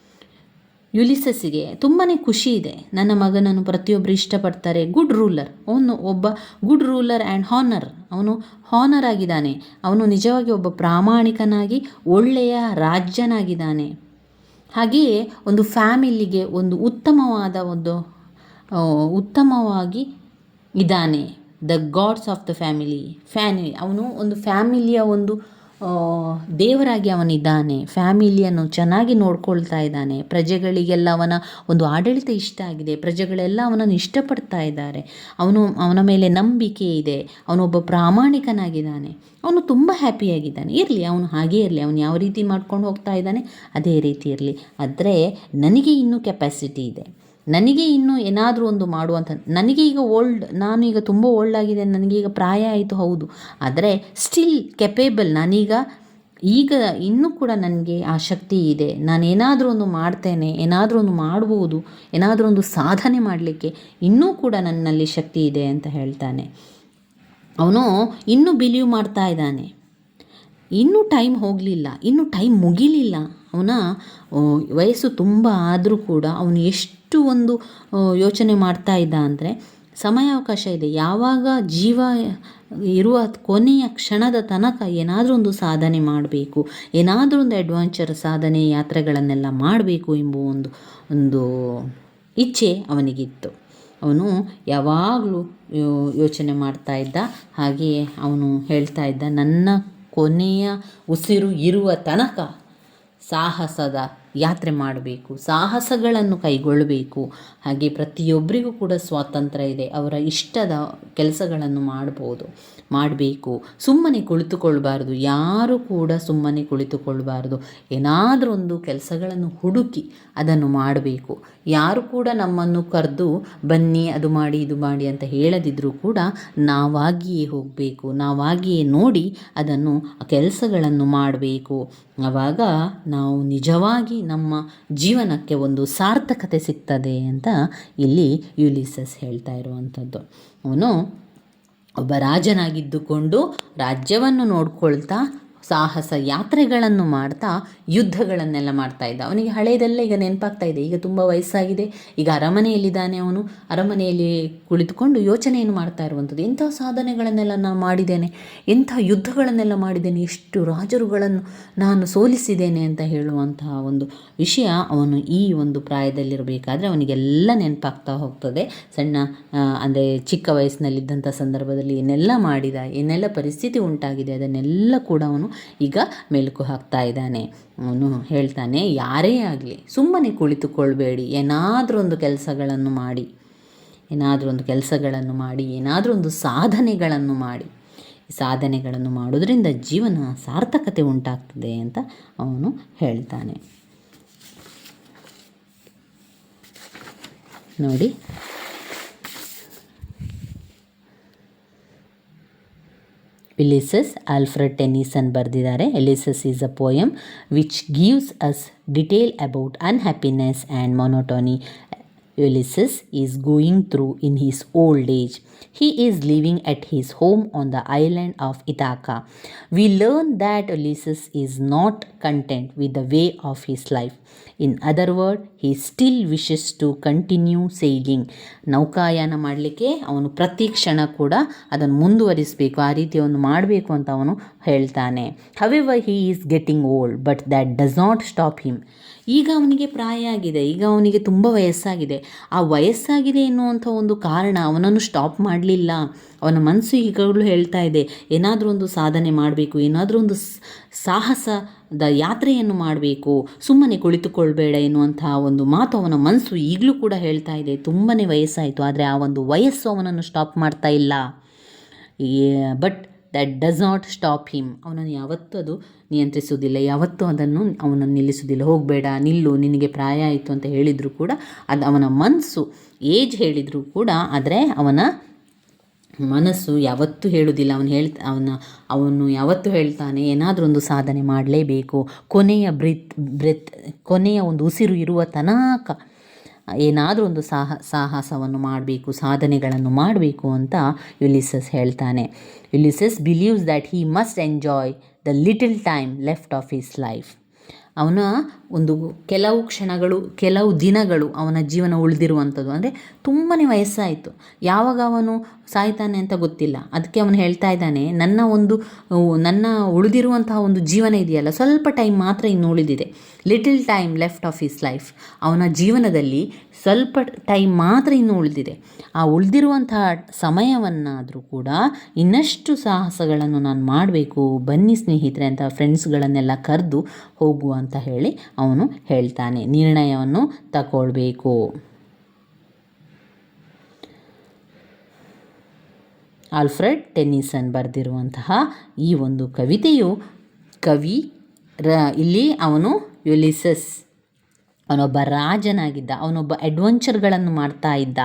A: ಯುಲಿಸಸ್ಸಿಗೆ ತುಂಬಾ ಖುಷಿ ಇದೆ. ನನ್ನ ಮಗನನ್ನು ಪ್ರತಿಯೊಬ್ಬರು ಇಷ್ಟಪಡ್ತಾರೆ. ಗುಡ್ ರೂಲರ್ ಅವನು ಒಬ್ಬ ಗುಡ್ ರೂಲರ್ ಆ್ಯಂಡ್ ಹಾನರ್ ಅವನು ಹಾನರ್ ಆಗಿದ್ದಾನೆ. ಅವನು ನಿಜವಾಗಿ ಒಬ್ಬ ಪ್ರಾಮಾಣಿಕನಾಗಿ, ಒಳ್ಳೆಯ ರಾಜ್ಯನಾಗಿದ್ದಾನೆ. ಹಾಗೆಯೇ ಒಂದು ಫ್ಯಾಮಿಲಿಗೆ ಒಂದು ಉತ್ತಮವಾದ ಒಂದು ಉತ್ತಮವಾಗಿ ಇದ್ದಾನೆ. The gods of the family family ಅವನು ಒಂದು ಫ್ಯಾಮಿಲಿಯ ಒಂದು ದೇವರಾಗಿ ಅವನಿದ್ದಾನೆ, ಫ್ಯಾಮಿಲಿಯನ್ನು ಚೆನ್ನಾಗಿ ನೋಡ್ಕೊಳ್ತಾ ಇದ್ದಾನೆ, ಪ್ರಜೆಗಳಿಗೆಲ್ಲ ಅವನ ಒಂದು ಆಡಳಿತ ಇಷ್ಟ ಆಗಿದೆ, ಪ್ರಜೆಗಳೆಲ್ಲ ಅವನನ್ನು ಇಷ್ಟಪಡ್ತಾ ಇದ್ದಾರೆ, ಅವನು ಅವನ ಮೇಲೆ ನಂಬಿಕೆ ಇದೆ ಅವನೊಬ್ಬ ಪ್ರಾಮಾಣಿಕನಾಗಿದ್ದಾನೆ, ಅವನು ತುಂಬ ಹ್ಯಾಪಿಯಾಗಿದ್ದಾನೆ, ಇರಲಿ, ಅವನು ಹಾಗೇ ಇರಲಿ, ಅವನು ಯಾವ ರೀತಿ ಮಾಡ್ಕೊಂಡು ಹೋಗ್ತಾ ಇದ್ದಾನೆ, ಅದೇ ರೀತಿ ಇರಲಿ, ಆದರೆ ನನಗೆ ಇನ್ನೂ ಕೆಪಾಸಿಟಿ ಇದೆ. ನನಗೆ ಇನ್ನೂ ಏನಾದರೂ ಒಂದು ಮಾಡುವಂಥ ನನಗೆ ಈಗ ಓಲ್ಡ್ ನಾನು ಈಗ ತುಂಬ ಓಲ್ಡ್ ಆಗಿದೆ ನನಗೆ ಈಗ ಪ್ರಾಯ ಆಯಿತು, ಹೌದು. ಆದರೆ ಸ್ಟಿಲ್ ಕೆಪೇಬಲ್ ನಾನೀಗ ಈಗ ಇನ್ನೂ ಕೂಡ ನನಗೆ ಆ ಶಕ್ತಿ ಇದೆ. ನಾನು ಏನಾದರೂ ಒಂದು ಮಾಡ್ತೇನೆ, ಏನಾದರೂ ಒಂದು ಮಾಡ್ಬೋದು, ಏನಾದರೂ ಒಂದು ಸಾಧನೆ ಮಾಡಲಿಕ್ಕೆ ಇನ್ನೂ ಕೂಡ ನನ್ನಲ್ಲಿ ಶಕ್ತಿ ಇದೆ ಅಂತ ಹೇಳ್ತಾನೆ. ಅವನು ಇನ್ನೂ ಬಿಲೀವ್ ಮಾಡ್ತಾ ಇದ್ದಾನೆ. ಇನ್ನೂ ಟೈಮ್ ಹೋಗಲಿಲ್ಲ, ಇನ್ನೂ ಟೈಮ್ ಮುಗಿಲಿಲ್ಲ. ಅವನ ವಯಸ್ಸು ತುಂಬ ಆದರೂ ಕೂಡ ಅವನು ಎಷ್ಟು ಒಂದು ಆ, ಯೋಚನೆ ಮಾಡ್ತಾ ಇದ್ದ ಅಂದರೆ ಸಮಯಾವಕಾಶ ಇದೆ. ಯಾವಾಗ ಜೀವ ಇರುವ ಕೊನೆಯ ಕ್ಷಣದ ತನಕ ಏನಾದರೂ ಒಂದು ಸಾಧನೆ ಮಾಡಬೇಕು ಏನಾದರೂ ಒಂದು ಅಡ್ವೆಂಚರ್ ಸಾಧನೆ ಯಾತ್ರೆಗಳನ್ನೆಲ್ಲ ಮಾಡಬೇಕು ಎಂಬ ಒಂದು ಒಂದು ಇಚ್ಛೆ ಅವನಿಗಿತ್ತು. ಅವನು ಯಾವಾಗಲೂ ಯೋಚನೆ ಮಾಡ್ತಾ ಇದ್ದ. ಹಾಗೆಯೇ ಅವನು ಹೇಳ್ತಾ ಇದ್ದ ನನ್ನ ಕೊನೆಯ ಉಸಿರು ಇರುವ ತನಕ ಸಾಹಸದ ಯಾತ್ರೆ ಮಾಡಬೇಕು, ಸಾಹಸಗಳನ್ನು ಕೈಗೊಳ್ಳಬೇಕು. ಹಾಗೆ ಪ್ರತಿಯೊಬ್ಬರಿಗೂ ಕೂಡ ಸ್ವಾತಂತ್ರ್ಯ ಇದೆ. ಅವರ ಇಷ್ಟದ ಕೆಲಸಗಳನ್ನು ಮಾಡ್ಬೋದು, ಮಾಡಬೇಕು. ಸುಮ್ಮನೆ ಕುಳಿತುಕೊಳ್ಬಾರ್ದು. ಯಾರು ಕೂಡ ಸುಮ್ಮನೆ ಕುಳಿತುಕೊಳ್ಬಾರ್ದು. ಏನಾದರೂ ಒಂದು ಕೆಲಸಗಳನ್ನು ಹುಡುಕಿ ಅದನ್ನು ಮಾಡಬೇಕು. ಯಾರು ಕೂಡ ನಮ್ಮನ್ನು ಕರೆದು, ಬನ್ನಿ, ಅದು ಮಾಡಿ, ಇದು ಮಾಡಿ ಅಂತ ಹೇಳದಿದ್ದರೂ ಕೂಡ ನಾವಾಗಿಯೇ ಹೋಗಬೇಕು. ನಾವಾಗಿಯೇ ನೋಡಿ ಅದನ್ನು ಕೆಲಸಗಳನ್ನು ಮಾಡಬೇಕು. ಆವಾಗ ನಾವು ನಿಜವಾಗಿ ನಮ್ಮ ಜೀವನಕ್ಕೆ ಒಂದು ಸಾರ್ಥಕತೆ ಸಿಗ್ತದೆ ಅಂತ ಇಲ್ಲಿ ಯುಲಿಸಸ್ ಹೇಳ್ತಾ ಇರುವಂಥದ್ದು. ಅವನು ಒಬ್ಬ ರಾಜನಾಗಿದ್ದುಕೊಂಡು ರಾಜ್ಯವನ್ನು ನೋಡ್ಕೊಳ್ತಾ ಸಾಹಸ ಯಾತ್ರೆಗಳನ್ನು ಮಾಡ್ತಾ ಯುದ್ಧಗಳನ್ನೆಲ್ಲ ಮಾಡ್ತಾ ಇದ್ದ. ಅವನಿಗೆ ಹಳೆಯದೆಲ್ಲ ಈಗ ನೆನಪಾಗ್ತಾ ಇದೆ. ಈಗ ತುಂಬ ವಯಸ್ಸಾಗಿದೆ. ಈಗ ಅರಮನೆಯಲ್ಲಿದ್ದಾನೆ ಅವನು. ಅರಮನೆಯಲ್ಲಿ ಕುಳಿತುಕೊಂಡು ಯೋಚನೆಯನ್ನು ಮಾಡ್ತಾ ಇರುವಂಥದ್ದು. ಎಂಥ ಸಾಧನೆಗಳನ್ನೆಲ್ಲ ನಾನು ಮಾಡಿದ್ದೇನೆ? ಎಂಥ ಯುದ್ಧಗಳನ್ನೆಲ್ಲ ಮಾಡಿದ್ದೇನೆ? ಎಷ್ಟು ರಾಜರುಗಳನ್ನು ನಾನು ಸೋಲಿಸಿದ್ದೇನೆ ಅಂತ ಹೇಳುವಂತಹ ಒಂದು ವಿಷಯ ಅವನು ಈ ಒಂದು ಪ್ರಾಯದಲ್ಲಿರಬೇಕಾದ್ರೆ ಅವನಿಗೆಲ್ಲ ನೆನಪಾಗ್ತಾ ಹೋಗ್ತದೆ. ಸಣ್ಣ ಅಂದರೆ ಚಿಕ್ಕ ವಯಸ್ಸಿನಲ್ಲಿದ್ದಂಥ ಸಂದರ್ಭದಲ್ಲಿ ಏನೆಲ್ಲ ಮಾಡಿದ, ಏನೆಲ್ಲ ಪರಿಸ್ಥಿತಿ ಉಂಟಾಗಿದೆ, ಅದನ್ನೆಲ್ಲ ಕೂಡ ಅವನು ಈಗ ಮೆಲುಕು ಹಾಕ್ತಾ ಇದ್ದಾನೆ. ಅವನು ಹೇಳ್ತಾನೆ, ಯಾರೇ ಆಗಲಿ, ಸುಮ್ಮನೆ ಕುಳಿತುಕೊಳ್ಬೇಡಿ. ಏನಾದರೂ ಒಂದು ಕೆಲಸಗಳನ್ನು ಮಾಡಿ. ಏನಾದರೂ ಒಂದು ಕೆಲಸಗಳನ್ನು ಮಾಡಿ. ಏನಾದರೂ ಒಂದು ಸಾಧನೆಗಳನ್ನು ಮಾಡಿ. ಸಾಧನೆಗಳನ್ನು ಮಾಡೋದರಿಂದ ಜೀವನ ಸಾರ್ಥಕತೆ ಉಂಟಾಗ್ತದೆ ಅಂತ ಅವನು ಹೇಳ್ತಾನೆ. ನೋಡಿ ಎಲಿಸಸ್ ಆಲ್ಫ್ರೆಡ್ ಟೆನಿಸನ್ ಬರೆದಿದ್ದಾರೆ. Ulysses is a poem which gives us detail about unhappiness and monotony Ulysses is going through in his old age. He is living at his home on the island of Ithaca. We learn that Ulysses is not content with the way of his life. In other words, he still wishes to continue sailing. ನೌಕಾಯಾನ ಮಾಡಲಿಕ್ಕೆ ಅವನು ಪ್ರತಿ ಕ್ಷಣ ಕೂಡ ಅದನ್ನು ಮುಂದುವರಿಸಬೇಕು ಆ ರೀತಿ ಅವನು ಮಾಡಬೇಕು ಅಂತ ಅವನು ಹೇಳ್ತಾನೆ however he is getting old but that does not stop him ಈಗ ಅವನಿಗೆ ಪ್ರಾಯ ಆಗಿದೆ, ಈಗ ಅವನಿಗೆ ತುಂಬ ವಯಸ್ಸಾಗಿದೆ. ಆ ವಯಸ್ಸಾಗಿದೆ ಎನ್ನುವಂಥ ಒಂದು ಕಾರಣ ಅವನನ್ನು ಸ್ಟಾಪ್ ಮಾಡಲಿಲ್ಲ. ಅವನ ಮನಸ್ಸು ಈಗಲೂ ಹೇಳ್ತಾ ಇದೆ, ಏನಾದರೂ ಒಂದು ಸಾಧನೆ ಮಾಡಬೇಕು, ಏನಾದರೂ ಒಂದು ಸಾಹಸದ ಯಾತ್ರೆಯನ್ನು ಮಾಡಬೇಕು, ಸುಮ್ಮನೆ ಕುಳಿತುಕೊಳ್ಬೇಡ ಎನ್ನುವಂಥ ಒಂದು ಮಾತು ಅವನ ಮನಸ್ಸು ಈಗಲೂ ಕೂಡ ಹೇಳ್ತಾ ಇದೆ. ತುಂಬಾ ವಯಸ್ಸಾಯಿತು, ಆದರೆ ಆ ಒಂದು ವಯಸ್ಸು ಅವನನ್ನು ಸ್ಟಾಪ್ ಮಾಡ್ತಾ ಇಲ್ಲ. But that does not stop him ಅವನನ್ನು ಯಾವತ್ತೂ ಅದು ನಿಯಂತ್ರಿಸುವುದಿಲ್ಲ. ಯಾವತ್ತೂ ಅದನ್ನು ಅವನನ್ನು ನಿಲ್ಲಿಸುವುದಿಲ್ಲ. ಹೋಗಬೇಡ, ನಿಲ್ಲು, ನಿನಗೆ ಪ್ರಾಯ ಆಯಿತು ಅಂತ ಹೇಳಿದರೂ ಕೂಡ ಅದು ಅವನ ಮನಸ್ಸು. ಏಜ್ ಹೇಳಿದರೂ ಕೂಡ ಆದರೆ ಅವನ ಮನಸ್ಸು ಯಾವತ್ತೂ ಹೇಳುವುದಿಲ್ಲ. ಅವನು ಹೇಳ್ತ, ಅವನ, ಅವನು ಯಾವತ್ತೂ ಹೇಳ್ತಾನೆ, ಏನಾದರೂ ಒಂದು ಸಾಧನೆ ಮಾಡಲೇಬೇಕು. ಕೊನೆಯ ಬ್ರಿತ್, ಬ್ರೆತ್, ಕೊನೆಯ ಒಂದು ಉಸಿರು ಇರುವ ತನಕ ಏನಾದರೂ ಒಂದು ಸಾಹ, ಸಾಹಸವನ್ನು ಮಾಡಬೇಕು, ಸಾಧನೆಗಳನ್ನು ಮಾಡಬೇಕು ಅಂತ ಯುಲಿಸಸ್ ಹೇಳ್ತಾನೆ. Ulysses believes that he must enjoy the little time left of his life ಅವನ ಒಂದು ಕೆಲವು ಕ್ಷಣಗಳು, ಕೆಲವು ದಿನಗಳು ಅವನ ಜೀವನ ಉಳಿದಿರುವಂಥದ್ದು. ಅಂದರೆ ತುಂಬಾ ವಯಸ್ಸಾಯಿತು. ಯಾವಾಗ ಅವನು ಸಾಯ್ತಾನೆ ಅಂತ ಗೊತ್ತಿಲ್ಲ. ಅದಕ್ಕೆ ಅವನು ಹೇಳ್ತಾ ಇದ್ದಾನೆ, ನನ್ನ ಒಂದು ನನ್ನ ಉಳಿದಿರುವಂತಹ ಒಂದು ಜೀವನ ಇದೆಯಲ್ಲ, ಸ್ವಲ್ಪ ಟೈಮ್ ಮಾತ್ರ ಇನ್ನು ಉಳಿದಿದೆ. Little time left of his life ಅವನ ಜೀವನದಲ್ಲಿ ಸ್ವಲ್ಪ ಟೈಮ್ ಮಾತ್ರ ಇನ್ನು ಉಳಿದಿದೆ. ಆ ಉಳಿದಿರುವಂತಹ ಸಮಯವನ್ನಾದರೂ ಕೂಡ ಇನ್ನಷ್ಟು ಸಾಹಸಗಳನ್ನು ನಾನು ಮಾಡಬೇಕು. ಬನ್ನಿ ಸ್ನೇಹಿತರೆ ಅಂತ ಫ್ರೆಂಡ್ಸ್ಗಳನ್ನೆಲ್ಲ ಕರೆದು ಹೋಗು ಅಂತ ಹೇಳಿ ಅವನು ಹೇಳ್ತಾನೆ. ನಿರ್ಣಯವನ್ನು ತಗೊಳ್ಬೇಕು ಆಲ್ಫ್ರೆಡ್ ಟೆನ್ನಿಸನ್ ಬರೆದಿರುವಂತಹ ಈ ಒಂದು ಕವಿತೆಯು ಕವಿ ರ, ಇಲ್ಲಿ ಅವನು ಯುಲಿಸಸ್ ಅವನೊಬ್ಬ ರಾಜನಾಗಿದ್ದ, ಅವನೊಬ್ಬ ಅಡ್ವೆಂಚರ್ಗಳನ್ನು ಮಾಡ್ತಾ ಇದ್ದ.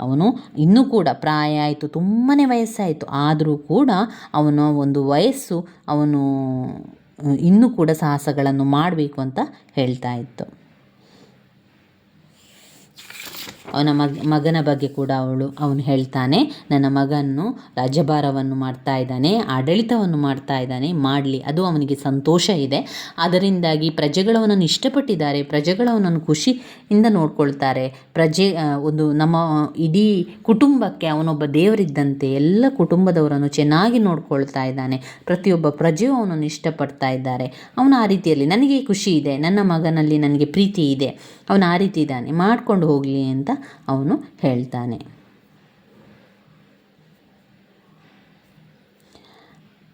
A: ಅವನು ಇನ್ನೂ ಕೂಡ ಪ್ರಾಯ ಆಯಿತು ತುಂಬಾ ವಯಸ್ಸಾಯಿತು. ಆದರೂ ಕೂಡ ಅವನ ಒಂದು ವಯಸ್ಸು, ಅವನು ಇನ್ನೂ ಕೂಡ ಸಾಹಸಗಳನ್ನು ಮಾಡಬೇಕು ಅಂತ ಹೇಳ್ತಾ ಇತ್ತು. ಅವನ ಮಗ, ಮಗನ ಬಗ್ಗೆ ಕೂಡ ಅವಳು, ಅವನು ಹೇಳ್ತಾನೆ, ನನ್ನ ಮಗನು ರಾಜ್ಯಭಾರವನ್ನು ಮಾಡ್ತಾ ಇದ್ದಾನೆ, ಆಡಳಿತವನ್ನು ಮಾಡ್ತಾ ಇದ್ದಾನೆ, ಮಾಡಲಿ, ಅದು ಅವನಿಗೆ ಸಂತೋಷ ಇದೆ. ಅದರಿಂದಾಗಿ ಪ್ರಜೆಗಳು ಅವನನ್ನು ಇಷ್ಟಪಟ್ಟಿದ್ದಾರೆ, ಪ್ರಜೆಗಳು ಅವನನ್ನು ಖುಷಿಯಿಂದ ನೋಡ್ಕೊಳ್ತಾರೆ. ಪ್ರಜೆ ಒಂದು ನಮ್ಮ ಇಡೀ ಕುಟುಂಬಕ್ಕೆ ಅವನೊಬ್ಬ ದೇವರಿದ್ದಂತೆ ಎಲ್ಲ ಕುಟುಂಬದವರನ್ನು ಚೆನ್ನಾಗಿ ನೋಡ್ಕೊಳ್ತಾ ಇದ್ದಾನೆ. ಪ್ರತಿಯೊಬ್ಬ ಪ್ರಜೆಯು ಅವನನ್ನು ಇಷ್ಟಪಡ್ತಾ ಇದ್ದಾರೆ. ಅವನು ಆ ರೀತಿಯಲ್ಲಿ, ನನಗೆ ಖುಷಿ ಇದೆ, ನನ್ನ ಮಗನಲ್ಲಿ ನನಗೆ ಪ್ರೀತಿ ಇದೆ, ಅವನು ಆ ರೀತಿ ಇದ್ದಾನೆ, ಮಾಡ್ಕೊಂಡು ಹೋಗಲಿ ಅಂತ ಅವನು ಹೇಳ್ತಾನೆ.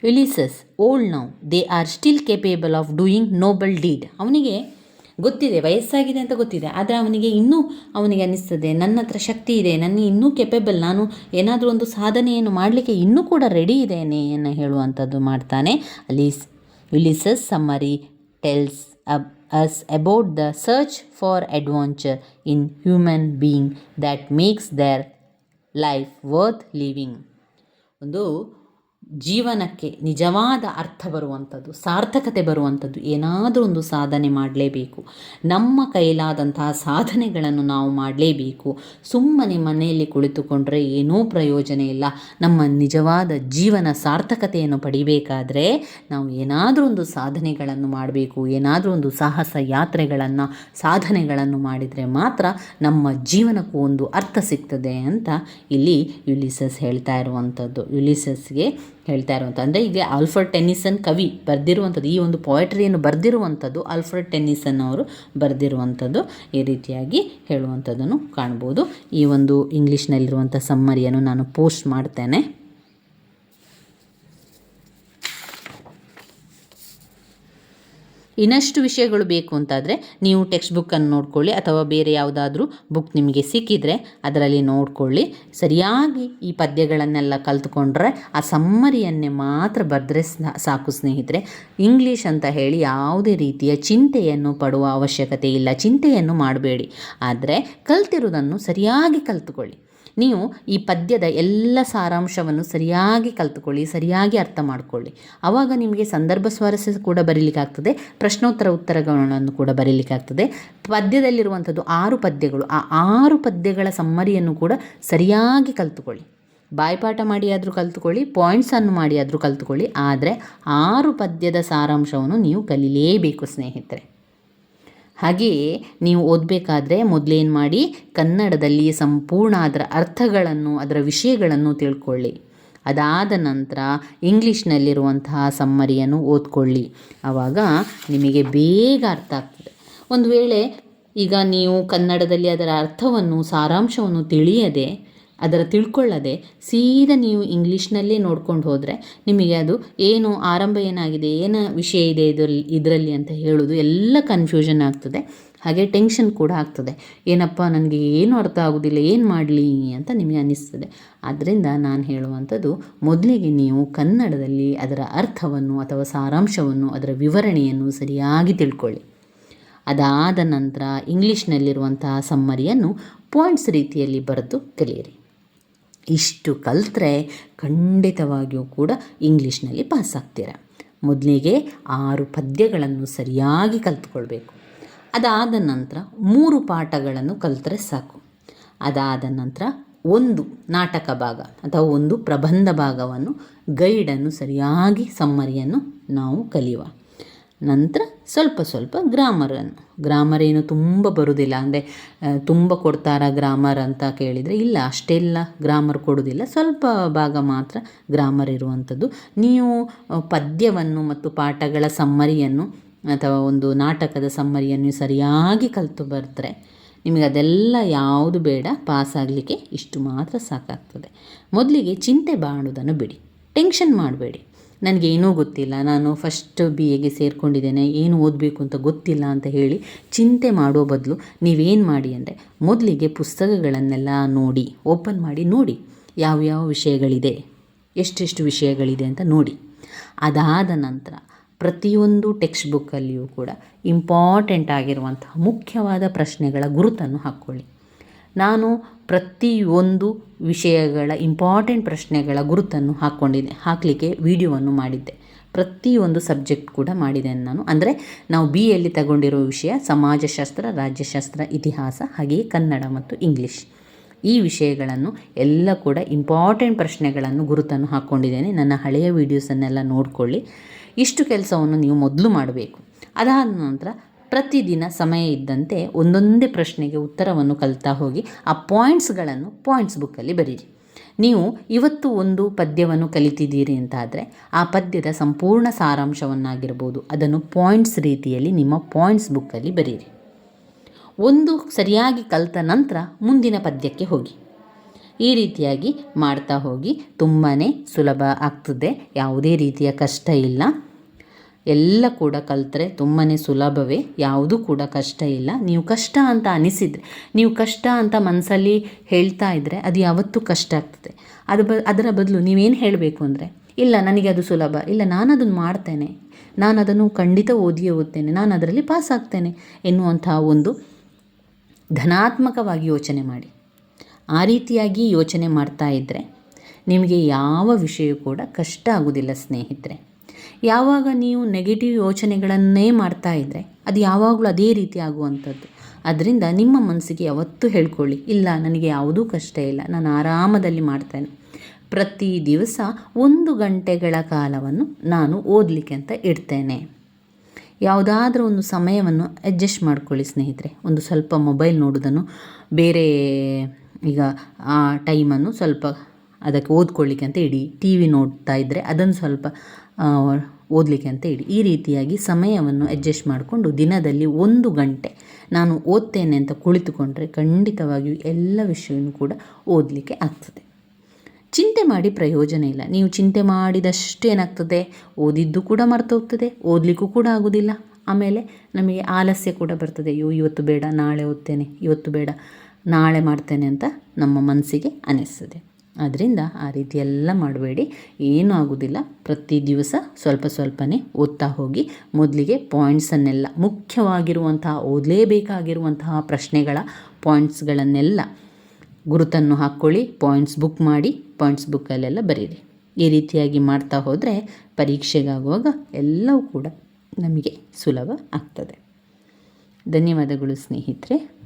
A: Ulysses old now, they are still capable of doing noble deed. ಅವನಿಗೆ ಗೊತ್ತಿದೆ, ವಯಸ್ಸಾಗಿದೆ ಅಂತ ಗೊತ್ತಿದೆ, ಆದರೆ ಅವನಿಗೆ ಇನ್ನೂ ಅವನಿಗೆ ಅನ್ನಿಸ್ತದೆ, ನನ್ನ ಹತ್ರ ಶಕ್ತಿ ಇದೆ, ನನ್ನ ಇನ್ನೂ ಕೆಪೇಬಲ್ ನಾನು ಏನಾದರೂ ಒಂದು ಸಾಧನೆಯನ್ನು ಮಾಡಲಿಕ್ಕೆ ಇನ್ನೂ ಕೂಡ ರೆಡಿ ಇದ್ದೇನೆ ಅನ್ನೋ ಹೇಳುವಂಥದ್ದು ಮಾಡ್ತಾನೆ. ಅಲೀಸ್ ವಿಲಿಸಸ್ ಸಮ್ಮರಿ ಟೆಲ್ಸ್ ಅಬ್ us about the search for adventure in human being that makes their life worth living. ಒಂದು ಜೀವನಕ್ಕೆ ನಿಜವಾದ ಅರ್ಥ ಬರುವಂಥದ್ದು, ಸಾರ್ಥಕತೆ ಬರುವಂಥದ್ದು ಏನಾದರೂ ಒಂದು ಸಾಧನೆ ಮಾಡಲೇಬೇಕು. ನಮ್ಮ ಕೈಲಾದಂತಹ ಸಾಧನೆಗಳನ್ನು ನಾವು ಮಾಡಲೇಬೇಕು. ಸುಮ್ಮನೆ ಮನೆಯಲ್ಲಿ ಕುಳಿತುಕೊಂಡ್ರೆ ಏನೂ ಪ್ರಯೋಜನ ಇಲ್ಲ. ನಮ್ಮ ನಿಜವಾದ ಜೀವನ ಸಾರ್ಥಕತೆಯನ್ನು ಪಡಿಬೇಕಾದರೆ ನಾವು ಏನಾದರೂ ಒಂದು ಸಾಧನೆಗಳನ್ನು ಮಾಡಬೇಕು ಏನಾದರೂ ಒಂದು ಸಾಹಸ ಯಾತ್ರೆಗಳನ್ನು, ಸಾಧನೆಗಳನ್ನು ಮಾಡಿದರೆ ಮಾತ್ರ ನಮ್ಮ ಜೀವನಕ್ಕೂ ಒಂದು ಅರ್ಥ ಸಿಗ್ತದೆ ಅಂತ ಇಲ್ಲಿ ಯುಲಿಸಸ್ ಹೇಳ್ತಾ ಇರುವಂಥದ್ದು. ಯುಲಿಸಸ್ಗೆ ಹೇಳ್ತಾ ಇರುವಂಥ ಅಂದರೆ ಈಗ ಆಲ್ಫರ್ಡ್ ಟೆನ್ನಿಸನ್ ಕವಿ ಬರೆದಿರುವಂಥದ್ದು ಈ ಒಂದು ಪೊಯಟ್ರಿಯನ್ನು ಬರೆದಿರುವಂಥದ್ದು ಆಲ್ಫರ್ಡ್ ಟೆನ್ನಿಸನ್ ಅವರು ಬರೆದಿರುವಂಥದ್ದು ಈ ರೀತಿಯಾಗಿ ಹೇಳುವಂಥದ್ದನ್ನು ಕಾಣ್ಬೋದು. ಈ ಒಂದು ಇಂಗ್ಲೀಷ್ನಲ್ಲಿರುವಂಥ ಸಮ್ಮರಿಯನ್ನು ನಾನು ಪೋಸ್ಟ್ ಮಾಡ್ತೇನೆ. ಇನ್ನಷ್ಟು ವಿಷಯಗಳು ಬೇಕು ಅಂತಾದರೆ ನೀವು ಟೆಕ್ಸ್ಟ್ ಬುಕ್ಕನ್ನು ನೋಡ್ಕೊಳ್ಳಿ ಅಥವಾ ಬೇರೆ ಯಾವುದಾದ್ರೂ ಬುಕ್ ನಿಮಗೆ ಸಿಕ್ಕಿದರೆ ಅದರಲ್ಲಿ ನೋಡಿಕೊಳ್ಳಿ. ಸರಿಯಾಗಿ ಈ ಪದ್ಯಗಳನ್ನೆಲ್ಲ ಕಲ್ತ್ಕೊಂಡ್ರೆ ಆ ಸಮ್ಮರಿಯನ್ನೇ ಮಾತ್ರ ಬರೆದ್ರೆ ಸಾಕು ಸ್ನೇಹಿತರೆ. ಇಂಗ್ಲೀಷ್ ಅಂತ ಹೇಳಿ ಯಾವುದೇ ರೀತಿಯ ಚಿಂತೆಯನ್ನು ಪಡುವ ಅವಶ್ಯಕತೆ ಇಲ್ಲ, ಚಿಂತೆಯನ್ನು ಮಾಡಬೇಡಿ. ಆದರೆ ಕಲ್ತಿರುವುದನ್ನು ಸರಿಯಾಗಿ ಕಲ್ತ್ಕೊಳ್ಳಿ. ನೀವು ಈ ಪದ್ಯದ ಎಲ್ಲ ಸಾರಾಂಶವನ್ನು ಸರಿಯಾಗಿ ಕಲ್ತುಕೊಳ್ಳಿ, ಸರಿಯಾಗಿ ಅರ್ಥ ಮಾಡಿಕೊಳ್ಳಿ. ಆವಾಗ ನಿಮಗೆ ಸಂದರ್ಭ ಸ್ವಾರಸ್ಯ ಕೂಡ ಬರೀಲಿಕ್ಕಾಗ್ತದೆ, ಪ್ರಶ್ನೋತ್ತರ ಉತ್ತರಗಳನ್ನು ಕೂಡ ಬರೀಲಿಕ್ಕಾಗ್ತದೆ. ಪದ್ಯದಲ್ಲಿರುವಂಥದ್ದು ಆರು ಪದ್ಯಗಳು, ಆ ಆರು ಪದ್ಯಗಳ ಸಮ್ಮರಿಯನ್ನು ಕೂಡ ಸರಿಯಾಗಿ ಕಲ್ತುಕೊಳ್ಳಿ. ಬಾಯ್ಪಾಠ ಮಾಡಿ ಆದರೂ ಕಲ್ತುಕೊಳ್ಳಿ ಪಾಯಿಂಟ್ಸನ್ನು ಮಾಡಿ ಆದರೂ ಕಲ್ತುಕೊಳ್ಳಿ, ಆದರೆ ಆರು ಪದ್ಯದ ಸಾರಾಂಶವನ್ನು ನೀವು ಕಲೀಲೇಬೇಕು ಸ್ನೇಹಿತರೆ. ಹಾಗೆಯೇ ನೀವು ಓದಬೇಕಾದ್ರೆ ಮೊದಲೇನು ಮಾಡಿ ಕನ್ನಡದಲ್ಲಿ ಸಂಪೂರ್ಣ ಅದರ ಅರ್ಥಗಳನ್ನು, ಅದರ ವಿಷಯಗಳನ್ನು ತಿಳ್ಕೊಳ್ಳಿ. ಅದಾದ ನಂತರ ಇಂಗ್ಲೀಷ್ನಲ್ಲಿರುವಂತಹ ಸಮ್ಮರಿಯನ್ನು ಓದ್ಕೊಳ್ಳಿ. ಆವಾಗ ನಿಮಗೆ ಬೇಗ ಅರ್ಥ ಆಗ್ತದೆ. ಒಂದು ವೇಳೆ ಈಗ ನೀವು ಕನ್ನಡದಲ್ಲಿ ಅದರ ಅರ್ಥವನ್ನು, ಸಾರಾಂಶವನ್ನು ತಿಳಿಯದೆ ಅದರ ತಿಳ್ಕೊಳ್ಳದೆ ಸೀದಾ ನೀವು ಇಂಗ್ಲೀಷ್ನಲ್ಲೇ ನೋಡ್ಕೊಂಡು ಹೋದರೆ ನಿಮಗೆ ಅದು ಏನು ಆರಂಭ ಏನಾಗಿದೆ, ಏನು ವಿಷಯ ಇದೆ ಇದರಲ್ಲಿ ಇದರಲ್ಲಿ ಅಂತ ಹೇಳೋದು ಎಲ್ಲ ಕನ್ಫ್ಯೂಷನ್ ಆಗ್ತದೆ. ಹಾಗೆ ಟೆನ್ಷನ್ ಕೂಡ ಆಗ್ತದೆ. ಏನಪ್ಪ, ನನಗೆ ಏನು ಅರ್ಥ ಆಗೋದಿಲ್ಲ, ಏನು ಮಾಡಲಿ ಅಂತ ನಿಮಗೆ ಅನ್ನಿಸ್ತದೆ. ಆದ್ದರಿಂದ ನಾನು ಹೇಳುವಂಥದ್ದು ಮೊದಲಿಗೆ ನೀವು ಕನ್ನಡದಲ್ಲಿ ಅದರ ಅರ್ಥವನ್ನು ಅಥವಾ ಸಾರಾಂಶವನ್ನು, ಅದರ ವಿವರಣೆಯನ್ನು ಸರಿಯಾಗಿ ತಿಳ್ಕೊಳ್ಳಿ. ಅದಾದ ನಂತರ ಇಂಗ್ಲೀಷ್ನಲ್ಲಿರುವಂತಹ ಸಮ್ಮರಿಯನ್ನು ಪಾಯಿಂಟ್ಸ್ ರೀತಿಯಲ್ಲಿ ಬರೆದು ಕಲಿಯಿರಿ. ಇಷ್ಟು ಕಲಿತ್ರೆ ಖಂಡಿತವಾಗಿಯೂ ಕೂಡ ಇಂಗ್ಲೀಷ್ನಲ್ಲಿ ಪಾಸ್ ಆಗ್ತೀರ ಮೊದಲಿಗೆ ಆರು ಪದ್ಯಗಳನ್ನು ಸರಿಯಾಗಿ ಕಲ್ತ್ಕೊಳ್ಬೇಕು. ಅದಾದ ನಂತರ ಮೂರು ಪಾಠಗಳನ್ನು ಕಲಿತ್ರೆ ಸಾಕು. ಅದಾದ ನಂತರ ಒಂದು ನಾಟಕ ಭಾಗ ಅಥವಾ ಒಂದು ಪ್ರಬಂಧ ಭಾಗವನ್ನು ಗೈಡನ್ನು ಸರಿಯಾಗಿ ಸಮ್ಮರಿಯನ್ನು ನಾವು ಕಲಿಯುವ. ನಂತರ ಸ್ವಲ್ಪ ಸ್ವಲ್ಪ ಗ್ರಾಮರನ್ನು ಗ್ರಾಮರ್ ಏನು ತುಂಬ ಬರೋದಿಲ್ಲ, ಅಂದರೆ ತುಂಬ ಕೊಡ್ತಾರ ಗ್ರಾಮರ್ ಅಂತ ಕೇಳಿದರೆ ಇಲ್ಲ, ಅಷ್ಟೆಲ್ಲ ಗ್ರಾಮರ್ ಕೊಡುವುದಿಲ್ಲ ಸ್ವಲ್ಪ ಭಾಗ ಮಾತ್ರ ಗ್ರಾಮರ್ ಇರುವಂಥದ್ದು. ನೀವು ಪದ್ಯವನ್ನು ಮತ್ತು ಪಾಠಗಳ ಸಮ್ಮರಿಯನ್ನು ಅಥವಾ ಒಂದು ನಾಟಕದ ಸಮ್ಮರಿಯನ್ನು ಸರಿಯಾಗಿ ಕಲಿತು ಬರ್ತಾರೆ ನಿಮಗೆ ಅದೆಲ್ಲ ಯಾವುದು ಬೇಡ ಪಾಸ್ ಆಗಲಿಕ್ಕೆ ಇಷ್ಟು ಮಾತ್ರ ಸಾಕಾಗ್ತದೆ. ಮೊದಲಿಗೆ ಚಿಂತೆ ಮಾಡೋದನ್ನು ಬಿಡಿ. ಟೆನ್ಷನ್ ಮಾಡಬೇಡಿ. ನನಗೇನೂ ಗೊತ್ತಿಲ್ಲ. ನಾನು ಫಸ್ಟ್ ಬಿ ಎಗೆ ಸೇರಿಕೊಂಡಿದ್ದೇನೆ. ಏನು ಓದಬೇಕು ಅಂತ ಗೊತ್ತಿಲ್ಲ ಅಂತ ಹೇಳಿ ಚಿಂತೆ ಮಾಡೋ ಬದಲು ನೀವೇನು ಮಾಡಿ ಅಂದರೆ ಮೊದಲಿಗೆ ಪುಸ್ತಕಗಳನ್ನೆಲ್ಲ ನೋಡಿ, ಓಪನ್ ಮಾಡಿ ನೋಡಿ ಯಾವ್ಯಾವ ವಿಷಯಗಳಿದೆ, ಎಷ್ಟೆಷ್ಟು ವಿಷಯಗಳಿದೆ ಅಂತ ನೋಡಿ. ಅದಾದ ನಂತರ ಪ್ರತಿಯೊಂದು ಟೆಕ್ಸ್ಟ್ ಬುಕ್ಕಲ್ಲಿಯೂ ಕೂಡ ಇಂಪಾರ್ಟೆಂಟ್ ಆಗಿರುವಂತಹ ಮುಖ್ಯವಾದ ಪ್ರಶ್ನೆಗಳ ಗುರುತನ್ನು ಹಾಕ್ಕೊಳ್ಳಿ. ನಾನು ಪ್ರತಿಯೊಂದು ವಿಷಯಗಳ ಇಂಪಾರ್ಟೆಂಟ್ ಪ್ರಶ್ನೆಗಳ ಗುರುತನ್ನು ಹಾಕ್ಕೊಂಡಿದ್ದೆ, ಹಾಕಲಿಕ್ಕೆ ವಿಡಿಯೋವನ್ನು ಮಾಡಿದ್ದೆ. ಪ್ರತಿಯೊಂದು ಸಬ್ಜೆಕ್ಟ್ ಕೂಡ ಮಾಡಿದ್ದೇನೆ ನಾನು. ಅಂದರೆ ನಾವು ಬಿ ಎಲ್ಲಿ ತಗೊಂಡಿರೋ ವಿಷಯ, ಸಮಾಜಶಾಸ್ತ್ರ, ರಾಜ್ಯಶಾಸ್ತ್ರ, ಇತಿಹಾಸ, ಹಾಗೆಯೇ ಕನ್ನಡ ಮತ್ತು ಇಂಗ್ಲೀಷ್ ಈ ವಿಷಯಗಳನ್ನು ಎಲ್ಲ ಕೂಡ ಇಂಪಾರ್ಟೆಂಟ್ ಪ್ರಶ್ನೆಗಳನ್ನು ಗುರುತನ್ನು ಹಾಕ್ಕೊಂಡಿದ್ದೇನೆ. ನನ್ನ ಹಳೆಯ ವೀಡಿಯೋಸನ್ನೆಲ್ಲ ನೋಡಿಕೊಳ್ಳಿ. ಇಷ್ಟು ಕೆಲಸವನ್ನು ನೀವು ಮೊದಲು ಮಾಡಬೇಕು. ಅದಾದ ನಂತರ ಪ್ರತಿದಿನ ಸಮಯ ಇದ್ದಂತೆ ಒಂದೊಂದೇ ಪ್ರಶ್ನೆಗೆ ಉತ್ತರವನ್ನು ಕಲಿತಾ ಹೋಗಿ ಆ ಪಾಯಿಂಟ್ಸ್ಗಳನ್ನು ಪಾಯಿಂಟ್ಸ್ ಬುಕ್ಕಲ್ಲಿ ಬರೀರಿ. ನೀವು ಇವತ್ತು ಒಂದು ಪದ್ಯವನ್ನು ಕಲಿತಿದ್ದೀರಿ ಅಂತಾದರೆ ಆ ಪದ್ಯದ ಸಂಪೂರ್ಣ ಸಾರಾಂಶವನ್ನಾಗಿರ್ಬೋದು. ಅದನ್ನು ಪಾಯಿಂಟ್ಸ್ ರೀತಿಯಲ್ಲಿ ನಿಮ್ಮ ಪಾಯಿಂಟ್ಸ್ ಬುಕ್ಕಲ್ಲಿ ಬರೀರಿ. ಒಂದು ಸರಿಯಾಗಿ ಕಲಿತ ನಂತರ ಮುಂದಿನ ಪದ್ಯಕ್ಕೆ ಹೋಗಿ. ಈ ರೀತಿಯಾಗಿ ಮಾಡ್ತಾ ಹೋಗಿ. ತುಂಬಾ ಸುಲಭ ಆಗ್ತದೆ. ಯಾವುದೇ ರೀತಿಯ ಕಷ್ಟ ಇಲ್ಲ. ಎಲ್ಲ ಕೂಡ ಕಲಿತ್ರೆ ತುಂಬಾ ಸುಲಭವೇ, ಯಾವುದೂ ಕೂಡ ಕಷ್ಟ ಇಲ್ಲ. ನೀವು ಕಷ್ಟ ಅಂತ ಅನಿಸಿದರೆ, ನೀವು ಕಷ್ಟ ಅಂತ ಮನಸ್ಸಲ್ಲಿ ಹೇಳ್ತಾ ಇದ್ದರೆ ಅದು ಯಾವತ್ತೂ ಕಷ್ಟ ಆಗ್ತದೆ. ಅದು ಬ, ಅದರ ಬದಲು ನೀವೇನು ಹೇಳಬೇಕು ಅಂದರೆ, ಇಲ್ಲ ನನಗೆ ಅದು ಸುಲಭ, ಇಲ್ಲ ನಾನು ಅದನ್ನು ಮಾಡ್ತೇನೆ ನಾನು ಅದನ್ನು ಖಂಡಿತ ಓದಿಯೇ ಓದ್ತೇನೆ ನಾನು ಅದರಲ್ಲಿ ಪಾಸ್ ಆಗ್ತೇನೆ ಎನ್ನುವಂತಹ ಒಂದು ಧನಾತ್ಮಕವಾಗಿ ಯೋಚನೆ ಮಾಡಿ. ಆ ರೀತಿಯಾಗಿ ಯೋಚನೆ ಮಾಡ್ತಾ ಇದ್ದರೆ ನಿಮಗೆ ಯಾವ ವಿಷಯ ಕೂಡ ಕಷ್ಟ ಆಗೋದಿಲ್ಲ ಸ್ನೇಹಿತರೆ. ಯಾವಾಗ ನೀವು ನೆಗೆಟಿವ್ ಯೋಚನೆಗಳನ್ನೇ ಮಾಡ್ತಾ ಇದ್ದರೆ ಅದು ಯಾವಾಗಲೂ ಅದೇ ರೀತಿ ಆಗುವಂಥದ್ದು. ಅದರಿಂದ ನಿಮ್ಮ ಮನಸ್ಸಿಗೆ ಯಾವತ್ತೂ ಹೇಳ್ಕೊಳ್ಳಿ, ಇಲ್ಲ, ನನಗೆ ಯಾವುದೂ ಕಷ್ಟ ಇಲ್ಲ, ನಾನು ಆರಾಮದಲ್ಲಿ ಮಾಡ್ತೇನೆ. ಪ್ರತಿ ದಿವಸ ಒಂದು ಗಂಟೆಗಳ ಕಾಲವನ್ನು ನಾನು ಓದಲಿಕ್ಕೆ ಅಂತ ಇಡ್ತೇನೆ. ಯಾವುದಾದ್ರೂ ಒಂದು ಸಮಯವನ್ನು ಅಡ್ಜಸ್ಟ್ ಮಾಡ್ಕೊಳ್ಳಿ ಸ್ನೇಹಿತರೆ. ಒಂದು ಸ್ವಲ್ಪ ಮೊಬೈಲ್ ನೋಡೋದನ್ನು, ಬೇರೆ ಈಗ ಆ ಟೈಮನ್ನು ಸ್ವಲ್ಪ ಅದಕ್ಕೆ ಓದ್ಕೊಳ್ಳಿಕ್ಕೆ ಅಂತ ಇಡಿ. ಟಿ ವಿ ನೋಡ್ತಾ ಇದ್ದರೆ ಅದನ್ನು ಸ್ವಲ್ಪ ಓದಲಿಕ್ಕೆ ಅಂತ ಹೇಳಿ. ಈ ರೀತಿಯಾಗಿ ಸಮಯವನ್ನು ಅಡ್ಜಸ್ಟ್ ಮಾಡಿಕೊಂಡು ದಿನದಲ್ಲಿ ಒಂದು ಗಂಟೆ ನಾನು ಓದ್ತೇನೆ ಅಂತ ಕುಳಿತುಕೊಂಡ್ರೆ ಖಂಡಿತವಾಗಿಯೂ ಎಲ್ಲ ವಿಷಯವನ್ನು ಕೂಡ ಓದಲಿಕ್ಕೆ ಆಗ್ತದೆ. ಚಿಂತೆ ಮಾಡಿ ಪ್ರಯೋಜನ ಇಲ್ಲ. ನೀವು ಚಿಂತೆ ಮಾಡಿದಷ್ಟು ಏನಾಗ್ತದೆ? ಓದಿದ್ದು ಕೂಡ ಮರ್ತೋಗ್ತದೆ, ಓದಲಿಕ್ಕೂ ಕೂಡ ಆಗೋದಿಲ್ಲ. ಆಮೇಲೆ ನಮಗೆ ಆಲಸ್ಯ ಕೂಡ ಬರ್ತದೆ. ಅಯ್ಯೋ, ಇವತ್ತು ಬೇಡ, ನಾಳೆ ಓದ್ತೇನೆ, ಇವತ್ತು ಬೇಡ, ನಾಳೆ ಮಾಡ್ತೇನೆ ಅಂತ ನಮ್ಮ ಮನಸ್ಸಿಗೆ ಅನಿಸ್ತದೆ. ಅದರಿಂದ ಆ ರೀತಿ ಎಲ್ಲ ಮಾಡಬೇಡಿ. ಏನೂ ಆಗೋದಿಲ್ಲ. ಪ್ರತಿ ದಿವಸ ಸ್ವಲ್ಪ ಸ್ವಲ್ಪನೇ ಓದ್ತಾ ಹೋಗಿ ಮೊದಲಿಗೆ ಪಾಯಿಂಟ್ಸನ್ನೆಲ್ಲ ಮುಖ್ಯವಾಗಿರುವಂತಹ, ಓದಲೇಬೇಕಾಗಿರುವಂತಹ ಪ್ರಶ್ನೆಗಳ ಪಾಯಿಂಟ್ಸ್ಗಳನ್ನೆಲ್ಲ ಗುರುತನ್ನು ಹಾಕ್ಕೊಳ್ಳಿ. ಪಾಯಿಂಟ್ಸ್ ಬುಕ್ ಮಾಡಿ ಪಾಯಿಂಟ್ಸ್ ಬುಕ್ಕಲ್ಲೆಲ್ಲ ಬರೀರಿ. ಈ ರೀತಿಯಾಗಿ ಮಾಡ್ತಾ ಹೋದರೆ ಪರೀಕ್ಷೆಗಾಗುವಾಗ ಎಲ್ಲವೂ ಕೂಡ ನಮಗೆ ಸುಲಭ ಆಗ್ತದೆ. ಧನ್ಯವಾದಗಳು ಸ್ನೇಹಿತರೆ.